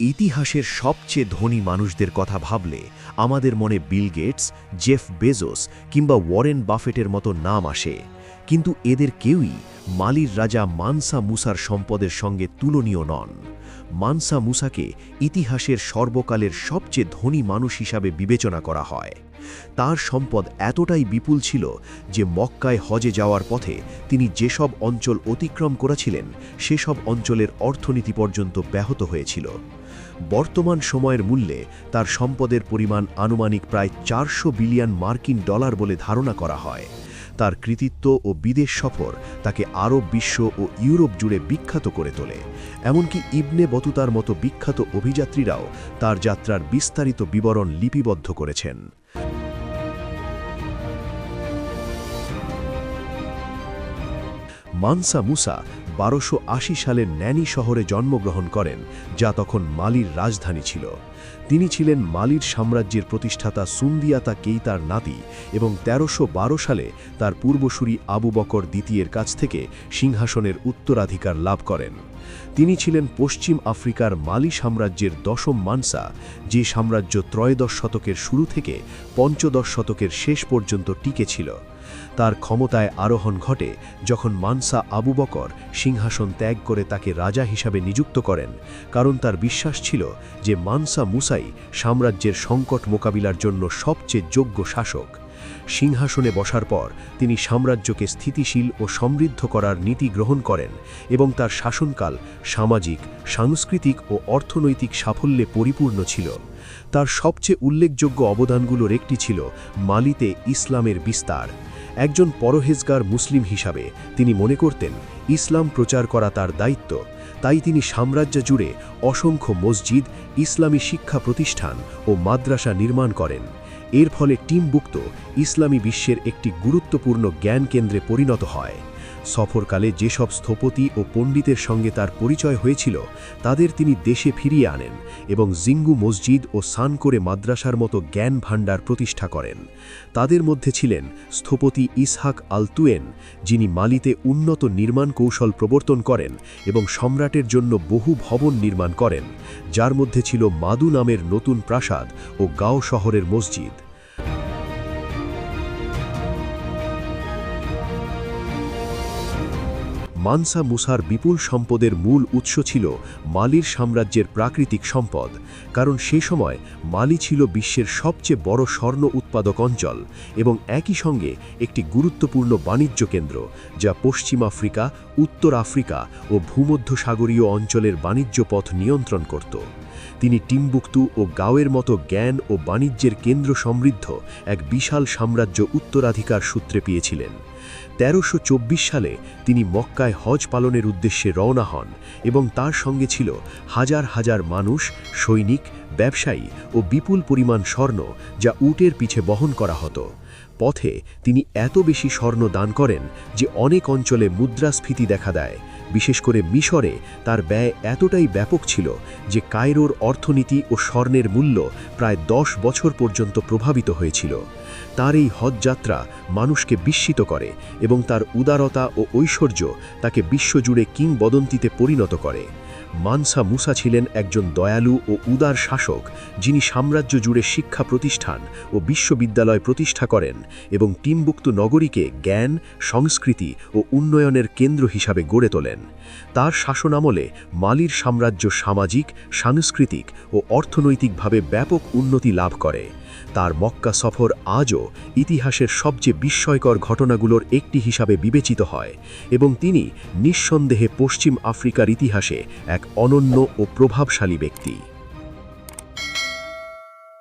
ইতিহাসের সবচেয়ে ধনী মানুষদের কথা ভাবলে আমাদের মনে বিল গেটস, জেফ বেজোস কিংবা ওয়ারেন বাফেটের মতো নাম আসে। কিন্তু এদের কেউই মালির রাজা মানসা মুসার সম্পদের সঙ্গে তুলনীয় নন। মানসা মুসাকে ইতিহাসের সর্বকালের সবচেয়ে ধনী মানুষ হিসাবে বিবেচনা করা হয়। তার সম্পদ এতটাই বিপুল ছিল যে মক্কায় হজে যাওয়ার পথে তিনি যেসব অঞ্চল অতিক্রম করেছিলেন, সেসব অঞ্চলের অর্থনীতি পর্যন্ত ব্যাহত হয়েছিল। বর্তমান সময়ের মূল্যে তার সম্পদের পরিমাণ আনুমানিক প্রায় চারশো বিলিয়ন মার্কিন ডলার বলে ধারণা করা হয়। তার কৃতিত্ব ও বিদেশ সফর তাকে আরব বিশ্ব ও ইউরোপ জুড়ে বিখ্যাত করে তোলে। এমনকি ইবনে বতুতার মতো বিখ্যাত অভিযাত্রীরাও তার যাত্রার বিস্তারিত বিবরণ লিপিবদ্ধ করেছেন। মানসা মুসা বারোশো সালের ন্যানি শহরে জন্মগ্রহণ করেন, যা তখন মালির রাজধানী ছিল। তিনি ছিলেন মালির সাম্রাজ্যের প্রতিষ্ঠাতা সুন্দিয়াতা কেইতার নাতি এবং তেরোশো সালে তার পূর্বসূরি আবু বকর দ্বিতীয়ের কাছ থেকে সিংহাসনের উত্তরাধিকার লাভ করেন। তিনি ছিলেন পশ্চিম আফ্রিকার মালি সাম্রাজ্যের দশম মানসা, যে সাম্রাজ্য ত্রয়োদশ শতকের শুরু থেকে পঞ্চদশ শতকের শেষ পর্যন্ত টিকে ছিল। তার ক্ষমতায় আরোহণ ঘটে যখন মানসা আবু বকর সিংহাসন ত্যাগ করে তাকে রাজা হিসাবে নিযুক্ত করেন, কারণ তার বিশ্বাস ছিল যে মানসা মুসাই সাম্রাজ্যের সংকট মোকাবিলার জন্য সবচেয়ে যোগ্য শাসক। সিংহাসনে বসার পর তিনি সাম্রাজ্যকে স্থিতিশীল ও সমৃদ্ধ করার নীতি গ্রহণ করেন এবং তার শাসনকাল সামাজিক, সাংস্কৃতিক ও অর্থনৈতিক সাফল্যে পরিপূর্ণ ছিল। তার সবচেয়ে উল্লেখযোগ্য অবদানগুলোর একটি ছিল মালিতে ইসলামের বিস্তার। একজন পরহেজগার মুসলিম হিসাবে তিনি মনে করতেন, ইসলাম প্রচার করা তার দায়িত্ব। তাই তিনি সাম্রাজ্য জুড়ে অসংখ্য মসজিদ, ইসলামী শিক্ষা প্রতিষ্ঠান ও মাদ্রাসা নির্মাণ করেন। এর ফলে টিমবুক্ত ইসলামী বিশ্বের একটি গুরুত্বপূর্ণ জ্ঞান কেন্দ্রে পরিণত হয়। সফরকালে যেসব স্থপতি ও পণ্ডিতের সঙ্গে তার পরিচয় হয়েছিল, তাদের তিনি দেশে ফিরিয়ে আনেন এবং জিঙ্গু মসজিদ ও সান করে মাদ্রাসার মতো জ্ঞান ভাণ্ডার প্রতিষ্ঠা করেন। তাদের মধ্যে ছিলেন স্থপতি ইসহাক আলতুয়েন, যিনি মালিতে উন্নত নির্মাণ কৌশল প্রবর্তন করেন এবং সম্রাটের জন্য বহু ভবন নির্মাণ করেন, যার মধ্যে ছিল মাদু নামের নতুন প্রাসাদ ও গাঁও শহরের মসজিদ। মানসা মুসার বিপুল সম্পদের মূল উৎস ছিল মালির সাম্রাজ্যের প্রাকৃতিক সম্পদ, কারণ সে সময় মালি ছিল বিশ্বের সবচেয়ে বড় স্বর্ণ উৎপাদক অঞ্চল এবং একই সঙ্গে একটি গুরুত্বপূর্ণ বাণিজ্য কেন্দ্র, যা পশ্চিম আফ্রিকা, উত্তর আফ্রিকা ও ভূমধ্যসাগরীয় অঞ্চলের বাণিজ্য পথ নিয়ন্ত্রণ করত। তিনি টিম্বুক্তু ও গাওয়ের মতো জ্ঞান ও বাণিজ্যের কেন্দ্র সমৃদ্ধ এক বিশাল সাম্রাজ্য উত্তরাধিকার সূত্রে পেয়েছিলেন। তেরোশো সালে তিনি মক্কায় হজ পালনের উদ্দেশ্যে রওনা হন এবং তার সঙ্গে ছিল হাজার হাজার মানুষ, সৈনিক, ব্যবসায়ী ও বিপুল পরিমাণ স্বর্ণ যা উটের পিছে বহন করা হতো। পথে তিনি এত বেশি স্বর্ণ দান করেন যে অনেক অঞ্চলে মুদ্রাস্ফীতি দেখা দেয়। বিশেষ করে মিশরে তার ব্যয় এতটাই ব্যাপক ছিল যে কায়রোর অর্থনীতি ও স্বর্ণের মূল্য প্রায় দশ বছর পর্যন্ত প্রভাবিত হয়েছিল। তার এই হজযাত্রা মানুষকে বিস্মিত করে এবং তার উদারতা ও ঐশ্বর্য তাকে বিশ্বজুড়ে কিংবদন্তিতে পরিণত করে। মানসা মুসা ছিলেন একজন দয়ালু ও উদার শাসক, যিনি সাম্রাজ্য জুড়ে শিক্ষা প্রতিষ্ঠান ও বিশ্ববিদ্যালয় প্রতিষ্ঠা করেন এবং টিমবুক্ত নগরীকে জ্ঞান, সংস্কৃতি ও উন্নয়নের কেন্দ্র হিসাবে গড়ে তোলেন। তার শাসনামলে মালির সাম্রাজ্য সামাজিক, সাংস্কৃতিক ও অর্থনৈতিকভাবে ব্যাপক উন্নতি লাভ করে। তার মক্কা সফর আজও ইতিহাসের সবচেয়ে বিস্ময়কর ঘটনাগুলোর একটি হিসাবে বিবেচিত হয় এবং তিনি নিঃসন্দেহে পশ্চিম আফ্রিকার ইতিহাসে এক অনন্য ও প্রভাবশালী ব্যক্তি।